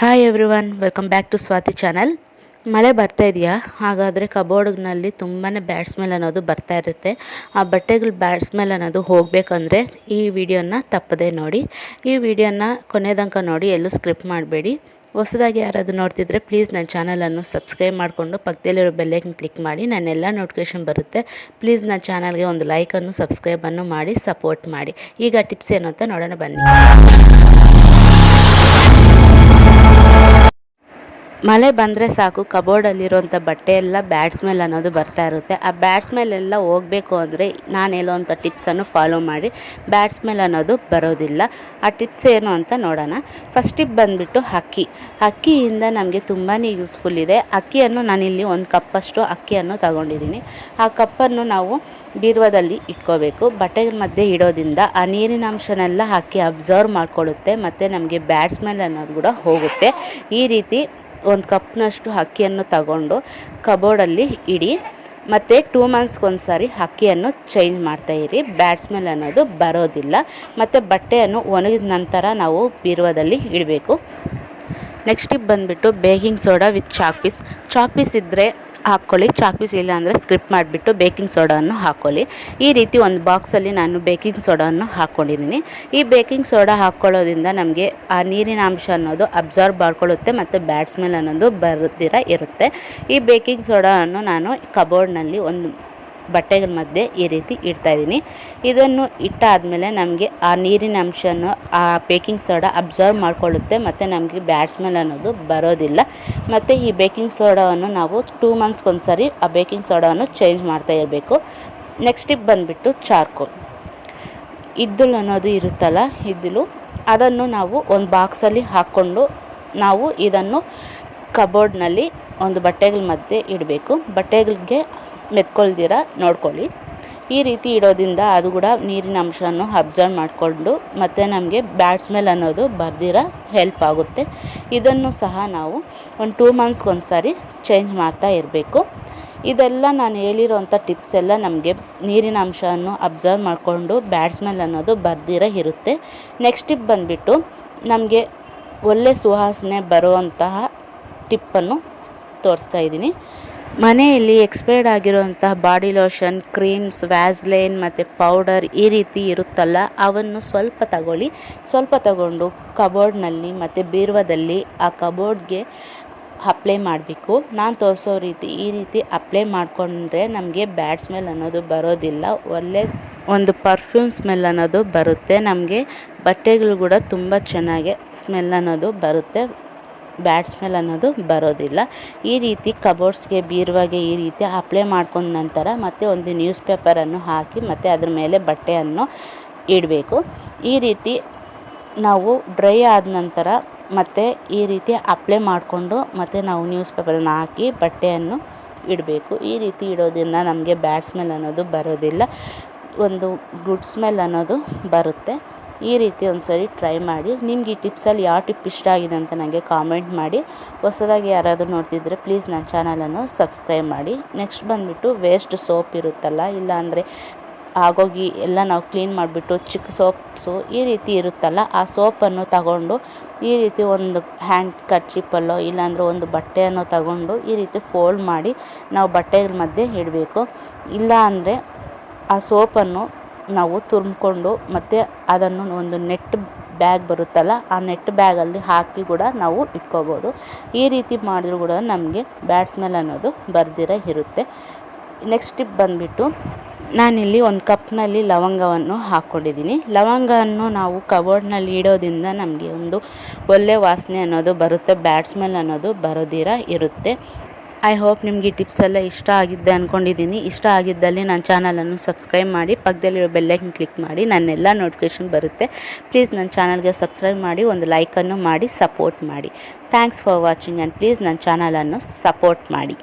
Hi everyone welcome back to Swathi channel ಮಳೆ ಬರ್ತಾ ಇದೆಯಾ? ಹಾಗಾದರೆ ಕಬೋರ್ಡ್ನಲ್ಲಿ ತುಂಬಾ ಬ್ಯಾಡ್ ಸ್ಮೆಲ್ ಅನ್ನೋದು ಬರ್ತಾ ಇರುತ್ತೆ. ಆ ಬಟ್ಟೆಗಳು ಬ್ಯಾಡ್ ಸ್ಮೆಲ್ ಅನ್ನೋದು ಹೋಗಬೇಕಂದ್ರೆ ಈ ವಿಡಿಯೋನ ತಪ್ಪದೇ ನೋಡಿ. ಈ ವಿಡಿಯೋನ ಕೊನೆದಂಕ ನೋಡಿ, ಎಲ್ಲೂ ಸ್ಕ್ರಿಪ್ಟ್ ಮಾಡಬೇಡಿ. ಹೊಸದಾಗಿ ಯಾರಾದರೂ ನೋಡ್ತಿದ್ರೆ ಪ್ಲೀಸ್ ನನ್ನ ಚಾನಲನ್ನು ಸಬ್ಸ್ಕ್ರೈಬ್ ಮಾಡಿಕೊಂಡು ಪಕ್ಕದಲ್ಲಿರೋ ಬೆಲ್ಲೈಕನ್ ಕ್ಲಿಕ್ ಮಾಡಿ, ನನ್ನೆಲ್ಲ ನೋಟಿಫಿಕೇಷನ್ ಬರುತ್ತೆ. ಪ್ಲೀಸ್ ನನ್ನ ಚಾನಲ್ಗೆ ಒಂದು ಲೈಕನ್ನು ಸಬ್ಸ್ಕ್ರೈಬನ್ನು ಮಾಡಿ ಸಪೋರ್ಟ್ ಮಾಡಿ. ಈಗ ಟಿಪ್ಸ್ ಏನು ಅಂತ ನೋಡೋಣ ಬನ್ನಿ. ಮಳೆ ಬಂದರೆ ಸಾಕು ಕಬೋರ್ಡಲ್ಲಿರುವಂಥ ಬಟ್ಟೆ ಎಲ್ಲ ಬ್ಯಾಡ್ ಸ್ಮೆಲ್ ಅನ್ನೋದು ಬರ್ತಾ ಇರುತ್ತೆ. ಆ ಬ್ಯಾಡ್ ಸ್ಮೆಲ್ ಎಲ್ಲ ಹೋಗಬೇಕು ಅಂದರೆ ನಾನು ಹೇಳೋವಂಥ ಟಿಪ್ಸನ್ನು ಫಾಲೋ ಮಾಡಿ. ಬ್ಯಾಡ್ ಸ್ಮೆಲ್ ಅನ್ನೋದು ಬರೋದಿಲ್ಲ. ಆ ಟಿಪ್ಸ್ ಏನು ಅಂತ ನೋಡೋಣ. ಫಸ್ಟ್ ಟಿಪ್ ಬಂದುಬಿಟ್ಟು ಅಕ್ಕಿ. ಅಕ್ಕಿಯಿಂದ ನಮಗೆ ತುಂಬಾ ಯೂಸ್ಫುಲ್ ಇದೆ. ಅಕ್ಕಿಯನ್ನು ನಾನಿಲ್ಲಿ ಒಂದು ಕಪ್ಪಷ್ಟು ಅಕ್ಕಿಯನ್ನು ತಗೊಂಡಿದ್ದೀನಿ. ಆ ಕಪ್ಪನ್ನು ನಾವು ಬೀರ್ವದಲ್ಲಿ ಇಟ್ಕೋಬೇಕು. ಬಟ್ಟೆ ಮಧ್ಯೆ ಇಡೋದ್ರಿಂದ ಆ ನೀರಿನ ಅಂಶನೆಲ್ಲ ಅಕ್ಕಿ ಅಬ್ಸರ್ವ್ ಮಾಡಿಕೊಳ್ಳುತ್ತೆ, ಮತ್ತು ನಮಗೆ ಬ್ಯಾಡ್ ಸ್ಮೆಲ್ ಅನ್ನೋದು ಕೂಡ ಹೋಗುತ್ತೆ. ಈ ರೀತಿ ಒಂದು ಕಪ್ನಷ್ಟು ಅಕ್ಕಿಯನ್ನು ತಗೊಂಡು ಕಬೋರ್ಡಲ್ಲಿ ಇಡಿ ಮತ್ತು ಟೂ ಮಂತ್ಸ್ಗೊಂದು ಸಾರಿ ಅಕ್ಕಿಯನ್ನು ಚೇಂಜ್ ಮಾಡ್ತಾಯಿರಿ ಬ್ಯಾಡ್ ಸ್ಮೆಲ್ ಅನ್ನೋದು ಬರೋದಿಲ್ಲ. ಮತ್ತು ಬಟ್ಟೆಯನ್ನು ಒಣಗಿದ ನಂತರ ನಾವು ಬೀರುವದಲ್ಲಿ ಇಡಬೇಕು. ನೆಕ್ಸ್ಟ್ ಟಿಪ್ ಬಂದುಬಿಟ್ಟು baking soda with chalk piece chalk piece ಇದ್ದರೆ ಹಾಕ್ಕೊಳ್ಳಿ ಚಾಕ್ ಪೀಸ್ ಇಲ್ಲ ಅಂದರೆ ಸ್ಕ್ರಿಪ್ ಮಾಡಿಬಿಟ್ಟು ಬೇಕಿಂಗ್ ಸೋಡಾವನ್ನು ಹಾಕ್ಕೊಳ್ಳಿ ಈ ರೀತಿ ಒಂದು ಬಾಕ್ಸಲ್ಲಿ ನಾನು ಬೇಕಿಂಗ್ ಸೋಡಾವನ್ನು ಹಾಕ್ಕೊಂಡಿದ್ದೀನಿ ಈ ಬೇಕಿಂಗ್ ಸೋಡಾ ಹಾಕ್ಕೊಳ್ಳೋದ್ರಿಂದ ನಮಗೆ ಆ ನೀರಿನ ಅಂಶ ಅನ್ನೋದು ಅಬ್ಸರ್ವ್ ಮಾಡ್ಕೊಳ್ಳುತ್ತೆ ಮತ್ತು ಬ್ಯಾಡ್ ಸ್ಮೆಲ್ ಅನ್ನೋದು ಬರುತ್ತಿರ ಇರುತ್ತೆ. ಈ ಬೇಕಿಂಗ್ ಸೋಡಾವನ್ನು ನಾನು ಕಬೋರ್ಡ್ನಲ್ಲಿ ಒಂದು ಬಟ್ಟೆಗಳ ಮಧ್ಯೆ ಈ ರೀತಿ ಇಡ್ತಾಯಿದ್ದೀನಿ ಇದನ್ನು ಇಟ್ಟಾದಮೇಲೆ ನಮಗೆ ಆ ನೀರಿನ ಅಂಶನ ಆ ಬೇಕಿಂಗ್ ಸೋಡಾ ಅಬ್ಸರ್ವ್ ಮಾಡಿಕೊಳ್ಳುತ್ತೆ ಮತ್ತು ನಮಗೆ ಬ್ಯಾಡ್ ಸ್ಮೆಲ್ ಅನ್ನೋದು ಬರೋದಿಲ್ಲ. ಮತ್ತು ಈ ಬೇಕಿಂಗ್ ಸೋಡಾವನ್ನು ನಾವು ಟೂ ಮಂತ್ಸ್ಗೊಂದು ಸರಿ ಆ ಬೇಕಿಂಗ್ ಸೋಡಾವನ್ನು ಚೇಂಜ್ ಮಾಡ್ತಾ ಇರಬೇಕು. ನೆಕ್ಸ್ಟ್ ಟಿಪ್ ಬಂದುಬಿಟ್ಟು ಚಾರ್ಕೋಲ್ ಇದ್ದಲು ಅನ್ನೋದು ಇರುತ್ತಲ್ಲ, ಇದ್ದಲು ಅದನ್ನು ನಾವು ಒಂದು ಬಾಕ್ಸಲ್ಲಿ ಹಾಕ್ಕೊಂಡು ನಾವು ಇದನ್ನು ಕಬೋರ್ಡ್ನಲ್ಲಿ ಒಂದು ಬಟ್ಟೆಗಳ ಮಧ್ಯೆ ಇಡಬೇಕು. ಬಟ್ಟೆಗಳಿಗೆ ಮೆತ್ಕೊಳ್ದಿರ, ನೋಡ್ಕೊಳ್ಳಿ. ಈ ರೀತಿ ಇಡೋದ್ರಿಂದ ಅದು ಕೂಡ ನೀರಿನ ಅಂಶವನ್ನು ಅಬ್ಸರ್ವ್ ಮಾಡಿಕೊಂಡು ಮತ್ತು ನಮಗೆ ಬ್ಯಾಡ್ ಸ್ಮೆಲ್ ಅನ್ನೋದು ಬರ್ದಿರ ಹೆಲ್ಪ್ ಆಗುತ್ತೆ. ಇದನ್ನು ಸಹ ನಾವು ಒಂದು ಟೂ ಮಂತ್ಸ್ಗೊಂದು ಸಾರಿ ಚೇಂಜ್ ಮಾಡ್ತಾ ಇರಬೇಕು. ಇದೆಲ್ಲ ನಾನು ಹೇಳಿರೋಂಥ ಟಿಪ್ಸ್ ಎಲ್ಲ ನಮಗೆ ನೀರಿನ ಅಂಶವನ್ನು ಅಬ್ಸರ್ವ್ ಮಾಡಿಕೊಂಡು ಬ್ಯಾಡ್ ಸ್ಮೆಲ್ ಅನ್ನೋದು ಬರ್ದಿರ ಇರುತ್ತೆ. ನೆಕ್ಸ್ಟ್ ಟಿಪ್ ಬಂದುಬಿಟ್ಟು ನಮಗೆ ಒಳ್ಳೆ ಸುವಾಸನೆ ಬರುವಂತಹ ಟಿಪ್ಪನ್ನು ತೋರಿಸ್ತಾ ಇದ್ದೀನಿ. ಮನೆಯಲ್ಲಿ ಎಕ್ಸ್ಪೈರ್ಡ್ ಆಗಿರುವಂತಹ ಬಾಡಿ ಲೋಷನ್ ಕ್ರೀಮ್ಸ್ ವ್ಯಾಸ್ಲೈನ್ ಮತ್ತು ಪೌಡರ್ ಈ ರೀತಿ ಇರುತ್ತಲ್ಲ, ಅವನ್ನು ಸ್ವಲ್ಪ ತಗೊಳ್ಳಿ. ಸ್ವಲ್ಪ ತಗೊಂಡು ಕಬೋರ್ಡ್ನಲ್ಲಿ ಮತ್ತು ಬೀರುವದಲ್ಲಿ ಆ ಕಬೋರ್ಡ್ಗೆ ಅಪ್ಲೈ ಮಾಡಬೇಕು. ನಾನು ತೋರಿಸೋ ರೀತಿ ಈ ರೀತಿ ಅಪ್ಲೈ ಮಾಡಿಕೊಂಡ್ರೆ ನಮಗೆ ಬ್ಯಾಡ್ ಸ್ಮೆಲ್ ಅನ್ನೋದು ಬರೋದಿಲ್ಲ. ಒಳ್ಳೆ ಒಂದು ಪರ್ಫ್ಯೂಮ್ ಸ್ಮೆಲ್ ಅನ್ನೋದು ಬರುತ್ತೆ. ನಮಗೆ ಬಟ್ಟೆಗಳು ಕೂಡ ತುಂಬ ಚೆನ್ನಾಗಿ ಸ್ಮೆಲ್ ಅನ್ನೋದು ಬರುತ್ತೆ. ಬ್ಯಾಡ್ ಸ್ಮೆಲ್ ಅನ್ನೋದು ಬರೋದಿಲ್ಲ. ಈ ರೀತಿ ಕಬೋರ್ಡ್ಸ್ಗೆ ಬೀರುವಾಗೆ ಈ ರೀತಿ ಅಪ್ಲೈ ಮಾಡ್ಕೊಂಡ ನಂತರ ಮತ್ತೆ ಒಂದು ನ್ಯೂಸ್ ಪೇಪರನ್ನು ಹಾಕಿ ಮತ್ತು ಅದ್ರ ಮೇಲೆ ಬಟ್ಟೆಯನ್ನು ಇಡಬೇಕು. ಈ ರೀತಿ ನಾವು ಡ್ರೈ ಆದ ನಂತರ ಮತ್ತು ಈ ರೀತಿ ಅಪ್ಲೈ ಮಾಡಿಕೊಂಡು ಮತ್ತು ನಾವು ನ್ಯೂಸ್ ಪೇಪರನ್ನು ಹಾಕಿ ಬಟ್ಟೆಯನ್ನು ಇಡಬೇಕು. ಈ ರೀತಿ ಇಡೋದ್ರಿಂದ ನಮಗೆ ಬ್ಯಾಡ್ ಸ್ಮೆಲ್ ಅನ್ನೋದು ಬರೋದಿಲ್ಲ. ಒಂದು ಗುಡ್ ಸ್ಮೆಲ್ ಅನ್ನೋದು ಬರುತ್ತೆ. ಈ ರೀತಿ ಒಂದು ಸರಿ ಟ್ರೈ ಮಾಡಿ. ನಿಮ್ಗೆ ಈ ಟಿಪ್ಸಲ್ಲಿ ಯಾವ ಟಿಪ್ ಇಷ್ಟ ಆಗಿದೆ ಅಂತ ನನಗೆ ಕಾಮೆಂಟ್ ಮಾಡಿ. ಹೊಸದಾಗಿ ಯಾರಾದರೂ ನೋಡ್ತಿದ್ರೆ ಪ್ಲೀಸ್ ನನ್ನ ಚಾನಲನ್ನು ಸಬ್ಸ್ಕ್ರೈಬ್ ಮಾಡಿ. ನೆಕ್ಸ್ಟ್ ಬಂದುಬಿಟ್ಟು ವೇಸ್ಟ್ ಸೋಪ್ ಇರುತ್ತಲ್ಲ ಇಲ್ಲಾಂದರೆ ಆಗೋಗಿ ಎಲ್ಲ ನಾವು ಕ್ಲೀನ್ ಮಾಡಿಬಿಟ್ಟು ಚಿಕ್ಕ ಸೋಪ್ಸು ಈ ರೀತಿ ಇರುತ್ತಲ್ಲ, ಆ ಸೋಪನ್ನು ತಗೊಂಡು ಈ ರೀತಿ ಒಂದು ಹ್ಯಾಂಡ್ ಕರ್ಚಿಪ್ಪಲ್ಲೋ ಇಲ್ಲಾಂದರೆ ಒಂದು ಬಟ್ಟೆಯನ್ನು ತಗೊಂಡು ಈ ರೀತಿ ಫೋಲ್ಡ್ ಮಾಡಿ ನಾವು ಬಟ್ಟೆಗಳ ಮಧ್ಯೆ ಇಡಬೇಕು. ಇಲ್ಲ ಅಂದರೆ ಆ ಸೋಪನ್ನು ನಾವು ತುರ್ಮ್ಕೊಂಡು ಮತ್ತು ಅದನ್ನು ಒಂದು ನೆಟ್ ಬ್ಯಾಗ್ ಬರುತ್ತಲ್ಲ, ಆ ನೆಟ್ ಬ್ಯಾಗಲ್ಲಿ ಹಾಕಿ ಕೂಡ ನಾವು ಇಟ್ಕೋಬೋದು. ಈ ರೀತಿ ಮಾಡಿದ್ರು ಕೂಡ ನಮಗೆ ಬ್ಯಾಡ್ ಸ್ಮೆಲ್ ಅನ್ನೋದು ಬರ್ದಿರ ಇರುತ್ತೆ. ನೆಕ್ಸ್ಟ್ ಟಿಪ್ ಬಂದುಬಿಟ್ಟು, ನಾನಿಲ್ಲಿ ಒಂದು ಕಪ್ನಲ್ಲಿ ಲವಂಗವನ್ನು ಹಾಕ್ಕೊಂಡಿದ್ದೀನಿ. ಲವಂಗವನ್ನು ನಾವು ಕಬೋರ್ಡ್ನಲ್ಲಿ ಇಡೋದ್ರಿಂದ ನಮಗೆ ಒಂದು ಒಳ್ಳೆ ವಾಸನೆ ಅನ್ನೋದು ಬರುತ್ತೆ ಬ್ಯಾಡ್ ಸ್ಮೆಲ್ ಅನ್ನೋದು ಬರೋದಿರ ಇರುತ್ತೆ. ಐ ಹೋಪ್ ನಿಮಗೆ ಟಿಪ್ಸ್ ಎಲ್ಲ ಇಷ್ಟ ಆಗಿದ್ದೆ ಅಂದ್ಕೊಂಡಿದ್ದೀನಿ ಇಷ್ಟ ಆಗಿದ್ದಲ್ಲಿ ನನ್ನ ಚಾನಲನ್ನು ಸಬ್ಸ್ಕ್ರೈಬ್ ಮಾಡಿ, ಪಕ್ಕದಲ್ಲಿರೋ ಬೆಲ್ಲೈಕನ್ ಕ್ಲಿಕ್ ಮಾಡಿ, ನನ್ನೆಲ್ಲ ನೋಟಿಫಿಕೇಷನ್ ಬರುತ್ತೆ. ಪ್ಲೀಸ್ ನನ್ನ ಚಾನಲ್ಗೆ ಸಬ್ಸ್ಕ್ರೈಬ್ ಮಾಡಿ, ಒಂದು ಲೈಕನ್ನು ಮಾಡಿ ಸಪೋರ್ಟ್ ಮಾಡಿ. Thanks for watching and please ನನ್ನ ಚಾನಲನ್ನು ಸಪೋರ್ಟ್ ಮಾಡಿ.